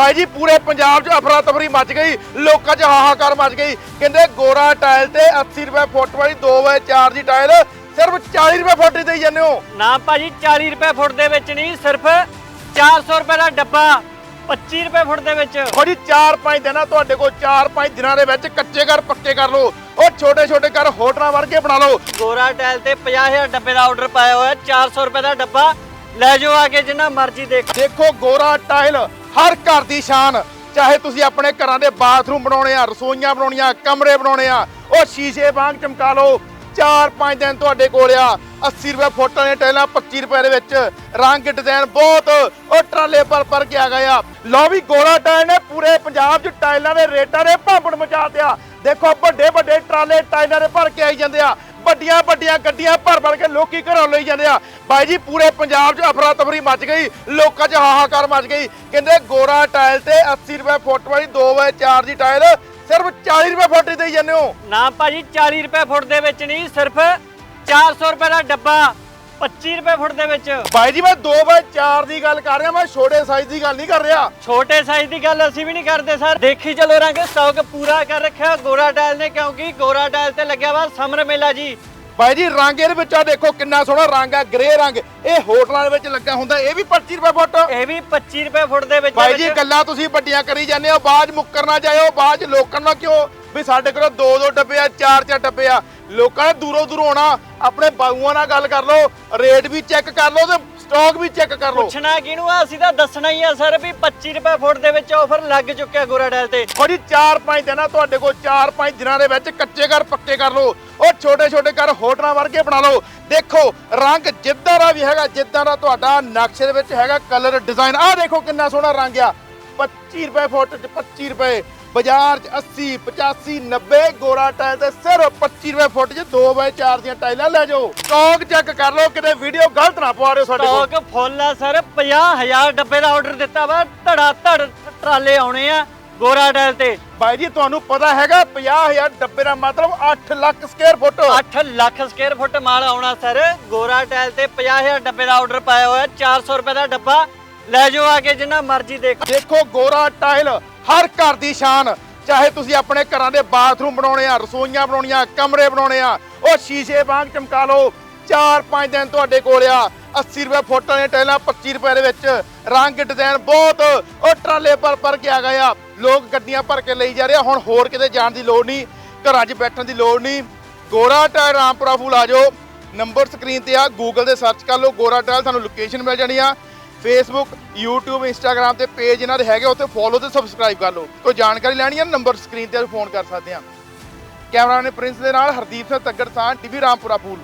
ਬਾਈ ਜੀ ਪੂਰੇ ਪੰਜਾਬ 'ਚ ਅਫਰਾ ਤਫਰੀ ਮਚ ਗਈ ਲੋਕਾਂ 'ਚ ਹਾਹਾਕਾਰ ਮਚ ਗਈ। ਕਹਿੰਦੇ ਗੋਰਾ ਟਾਇਲ ਤੇ 80 ਰੁਪਏ ਫੁੱਟ ਵਾਲੀ 2x4 ਦੀ ਟਾਇਲ ਸਿਰਫ 40 ਰੁਪਏ ਫੁੱਟ ਹੀ ਦੇਈ ਜਾਂਦੇ ਹੋ। ਨਾ ਭਾਜੀ 40 ਰੁਪਏ ਫੁੱਟ ਦੇ ਵਿੱਚ ਨਹੀਂ ਸਿਰਫ 400 ਰੁਪਏ ਦਾ ਡੱਬਾ 25 ਰੁਪਏ ਫੁੱਟ ਦੇ ਵਿੱਚ। ਜੀ 4-5 ਦਿਨਾਂ ਤੁਹਾਡੇ ਕੋਲ 4-5 ਦਿਨਾਂ ਦੇ ਵਿੱਚ ਕੱਚੇ ਘਰ ਪੱਕੇ ਕਰ ਲਓ। ਉਹ ਛੋਟੇ-ਛੋਟੇ ਘਰ ਹੋਟਲਾਂ ਵਰਗੇ ਬਣਾ ਲਓ। ਗੋਰਾ ਟਾਇਲ ਤੇ 50000 ਡੱਬੇ ਦਾ ਆਰਡਰ ਪਾਇਆ ਹੋਇਆ 400 ਰੁਪਏ ਦਾ ਡੱਬਾ। ਲੈ ਜਾਓ ਆ ਕੇ ਜਿੰਨਾ ਮਰਜ਼ੀ ਦੇਖ। ਦੇਖੋ ਗੋਰਾ ਟਾਇਲ ਹਰ ਘਰ ਦੀ ਸ਼ਾਨ, ਚਾਹੇ ਤੁਸੀਂ ਆਪਣੇ ਘਰਾਂ ਦੇ ਬਾਥਰੂਮ ਬਣਾਉਣੇ ਆ, ਰਸੋਈਆਂ ਬਣਾਉਣੀਆਂ, ਕਮਰੇ ਬਣਾਉਣੇ ਆ, ਉਹ ਸ਼ੀਸ਼ੇ ਵਾਂਗ ਚਮਕਾ ਲਓ। 4-5 ਦਿਨ ਤੁਹਾਡੇ ਕੋਲ ਆ 80 ਰੁਪਏ ਫੁੱਟ ਨੇ ਟਾਈਲਾਂ 25 ਰੁਪਏ ਦੇ ਵਿੱਚ ਰੰਗ ਡਿਜ਼ਾਈਨ ਬਹੁਤ, ਉਹ ਟਰਾਲੇ ਪਰ ਪਰ ਕੇ ਆ ਗਏ ਆ। ਲਓ ਵੀ ਗੋਰਾ ਟਾਇਲ ਨੇ ਪੂਰੇ ਪੰਜਾਬ 'ਚ ਟਾਇਲਾਂ ਦੇ ਰੇਟਾਂ ਦੇ ਭਾਂਪੜ ਮਚਾ ਦਿਆ ਦੇਖੋ ਵੱਡੇ ਵੱਡੇ ਟਰਾਲੇ ਟਾਇਲਾਂ ਦੇ ਭਰ ਕੇ ਆਈ ਜਾਂਦੇ ਆ। ਵੱਡੀਆਂ ਵੱਡੀਆਂ ਗੱਡੀਆਂ ਭਰ ਭਰ ਕੇ ਲੋਕੀ ਘਰੋਂ ਲਈ ਜਾਂਦੇ ਆ। ਬਾਈ ਜੀ, ਪੂਰੇ ਪੰਜਾਬ 'ਚ ਅਫਰਾ ਤਫਰੀ ਮਚ ਗਈ, ਲੋਕਾਂ 'ਚ ਹਾਹਾਕਾਰ ਮਚ ਗਈ। ਕਹਿੰਦੇ ਗੋਰਾ ਟਾਇਲ ਤੇ 80 ਰੁਪਏ ਫੁੱਟ ਵਾਲੀ 2x4 ਦੀ ਟਾਇਲ, ਸਿਰਫ 40 ਰੁਪਏ ਫੁੱਟ ਹੀ ਦੇਈ ਜਾਂਦੇ ਹੋ। ਨਾ ਭਾਜੀ 40 ਰੁਪਏ ਫੁੱਟ ਦੇ ਵਿੱਚ ਨਹੀਂ, ਸਿਰਫ 400 ਰੁਪਏ ਦਾ ਡੱਬਾ 25 ਰੁਪਏ ਫੁੱਟ ਦੇ ਵਿੱਚ। ਬਾਈ ਜੀ ਮੈਂ 2x4 ਦੀ ਗੱਲ ਕਰ ਰਿਹਾ ਮੈਂ ਛੋਟੇ ਸਾਈਜ਼ ਦੀ ਗੱਲ ਨਹੀਂ ਕਰ ਰਿਹਾ। ਛੋਟੇ ਸਾਈਜ਼ ਦੀ ਗੱਲ ਅਸੀਂ ਵੀ ਨਹੀਂ ਕਰਦੇ ਸਰ। ਦੇਖੀ ਚਲੋ ਰੰਗ ਸਟਾਕ ਪੂਰਾ ਕਰ ਰੱਖਿਆ ਗੋਰਾ ਟਾਇਲ ਨੇ ਕਿਉਂਕਿ ਗੋਰਾ ਟਾਇਲ ਤੇ ਲੱਗਿਆ ਵਾ ਸਮਰ ਮੇਲਾ ਜੀ। ਬਾਈ ਜੀ ਰੰਗ ਇਹਦੇ ਵਿੱਚ ਆ ਦੇਖੋ ਕਿੰਨਾ ਸੋਹਣਾ ਰੰਗ ਆ ਗ੍ਰੇ ਰੰਗ। ਇਹ ਹੋਟਲਾਂ ਦੇ ਵਿੱਚ ਲੱਗਾ ਹੁੰਦਾ ਇਹ ਵੀ 25 ਰੁਪਏ ਫੁੱਟ। ਇਹ ਵੀ 25 ਰੁਪਏ ਫੁੱਟ ਦੇ ਵਿੱਚ ਬਾਈ ਜੀ ਗੱਲਾਂ ਤੁਸੀਂ ਵੱਡੀਆਂ ਕਰੀ ਜਾਂਦੇ ਹੋ ਬਾਅਦ 'ਚ ਮੁੱਕਰ ਨਾ ਜਾਇਓ ਬਾਅਦ 'ਚ ਲੋਕਾਂ ਨੂੰ ਕਿਉਂ ਵੀ ਸਾਡੇ ਕੋਲ ਦੋ ਦੋ ਡੱਬੇ ਆ ਚਾਰ ਚਾਰ ਡੱਬੇ ਆ। ਲੋਕਾਂ ਨੇ ਦੂਰੋਂ ਦੂਰੋਂ ਆਉਣਾ ਆਪਣੇ ਬਾਊਆਂ ਨਾਲ ਗੱਲ ਕਰ ਲਓ ਰੇਟ ਵੀ ਚੈੱਕ ਕਰ ਲਓ ਤੇ ਸਟਾਕ ਵੀ ਚੈੱਕ ਕਰ ਲਓ। ਪੁੱਛਣਾ ਕਿਹਨੂੰ ਆ? ਅਸੀਂ ਤਾਂ ਦੱਸਣਾ ਹੀ ਆ ਸਰ ਵੀ 25 ਰੁਪਏ ਫੁੱਟ ਦੇ ਵਿੱਚ ਆਫਰ ਲੱਗ ਚੁੱਕਿਆ ਗੋਰਾ ਟਾਇਲ ਤੇ ਉਹ ਜੀ 4-5 ਦਿਨਾਂ ਤੁਹਾਡੇ ਕੋਲ 4-5 ਦਿਨਾਂ ਦੇ ਵਿੱਚ ਕੱਚੇ ਘਰ ਪੱਕੇ ਕਰ ਲਓ। ਉਹ ਛੋਟੇ-ਛੋਟੇ ਘਰ ਹੋਟਲਾਂ ਵਰਗੇ ਬਣਾ ਲਓ। ਦੇਖੋ ਰੰਗ ਜਿੱਦਾਂ ਦਾ ਵੀ ਹੈਗਾ ਜਿੱਦਾਂ ਦਾ ਤੁਹਾਡਾ ਨਕਸ਼ੇ ਦੇ ਵਿੱਚ ਹੈਗਾ ਕਲਰ ਡਿਜ਼ਾਈਨ ਆਹ ਦੇਖੋ ਕਿੰਨਾ ਸੋਹਣਾ ਰੰਗ ਆ। 25 ਰੁਪਏ ਫੁੱਟ 'ਚ 25 ਰੁਪਏ। ਬਾਜ਼ਾਰ 'ਚ 80 85 90 ਗੋਰਾ ਟਾਇਲ ਤੇ ਸਿਰਫ 25 ਰੁਪਏ ਫੁੱਟ 'ਚ 2x4 ਦੀਆਂ ਟਾਈਲਾਂ ਲੈ ਜਾਓ। ਸਟਾਕ ਚੈੱਕ ਕਰ ਲਓ ਕਿਤੇ ਵੀਡੀਓ ਗਲਤ ਨਾ ਪਵਾ ਦਿਓ ਸਾਡੇ ਕੋਲ। ਸਟਾਕ ਫੁੱਲ ਆ ਸਰ 50000 ਡੱਬੇ ਦਾ ਆਰਡਰ ਦਿੱਤਾ ਵਾ ਧੜਾ ਧੜ ਟਰਾਲੇ ਆਉਣੇ ਆ ਗੋਰਾ ਟਾਇਲ ਤੇ। ਬਾਈ ਜੀ ਤੁਹਾਨੂੰ ਪਤਾ ਹੈਗਾ 50000 ਡੱਬੇ ਦਾ ਮਤਲਬ 8 lakh square foot 8 lakh square foot mall ਆਉਣਾ ਸਰ ਗੋਰਾ ਟਾਇਲ ਤੇ 50000 ਡੱਬੇ ਦਾ ਆਰਡਰ ਪਾਇਆ ਹੋਇਆ 400 ਰੁਪਏ ਦਾ ਡੱਬਾ। ਲੈ ਜਾਓ ਆ ਕੇ ਜਿੰਨਾ ਮਰਜ਼ੀ ਦੇਖ। ਦੇਖੋ ਗੋਰਾ ਟਾਇਲ ਹਰ ਘਰ ਦੀ ਸ਼ਾਨ, ਚਾਹੇ ਤੁਸੀਂ ਆਪਣੇ ਘਰਾਂ ਦੇ ਬਾਥਰੂਮ ਬਣਾਉਣੇ ਆ, ਰਸੋਈਆਂ ਬਣਾਉਣੀਆਂ, ਕਮਰੇ ਬਣਾਉਣੇ ਆ, ਉਹ ਸ਼ੀਸ਼ੇ ਵਾਂਗ ਚਮਕਾ ਲਓ। 4-5 ਦਿਨ ਤੁਹਾਡੇ ਕੋਲ ਆ 80 ਰੁਪਏ ਫੁੱਟ ਵਾਲੀਆਂ ਟਾਈਲਾਂ 25 ਰੁਪਏ ਦੇ ਵਿੱਚ ਰੰਗ ਡਿਜ਼ਾਈਨ ਬਹੁਤ, ਉਹ ਟਰਾਲੇ ਪਰ ਪਰ ਕੇ ਆ ਗਏ ਆ। ਲੋਕ ਗੱਡੀਆਂ ਭਰ ਕੇ ਲਈ ਜਾ ਰਹੇ ਆ, ਹੁਣ ਹੋਰ ਕਿਤੇ ਜਾਣ ਦੀ ਲੋੜ ਨਹੀਂ, ਘਰਾਂ 'ਚ ਬੈਠਣ ਦੀ ਲੋੜ ਨਹੀਂ। ਗੋਰਾ ਟਾਇਰ ਰਾਮਪੁਰਾ ਫੂਲ ਆ ਜਾਓ। ਨੰਬਰ ਸਕਰੀਨ ਤੇ ਆ ਗੂਗਲ ਤੇ ਸਰਚ ਕਰ ਲਓ, ਗੋਰਾ ਟਾਇਰ ਤੁਹਾਨੂੰ ਲੋਕੇਸ਼ਨ ਮਿਲ ਜਾਣੀ ਆ। ਫੇਸਬੁੱਕ YouTube, Instagram ਤੇ ਪੇਜ ਇਹਨਾਂ ਦੇ ਹੈਗੇ, ਉੱਥੇ ਫੋਲੋ ਤੇ ਸਬਸਕ੍ਰਾਈਬ ਕਰ ਲਓ। ਕੋਈ ਜਾਣਕਾਰੀ ਲੈਣੀ ਹੈ ਨੰਬਰ ਸਕਰੀਨ ਤੇ ਫੋਨ ਕਰ ਸਕਦੇ ਆ ਕੈਮਰਾਮੈਨ ਪ੍ਰਿੰਸ ਦੇ ਨਾਲ ਹਰਦੀਪ ਸਿੰਘ ਤੱਗੜਸਾਨ ਟੀਵੀ ਰਾਮਪੁਰਾ ਫੂਲ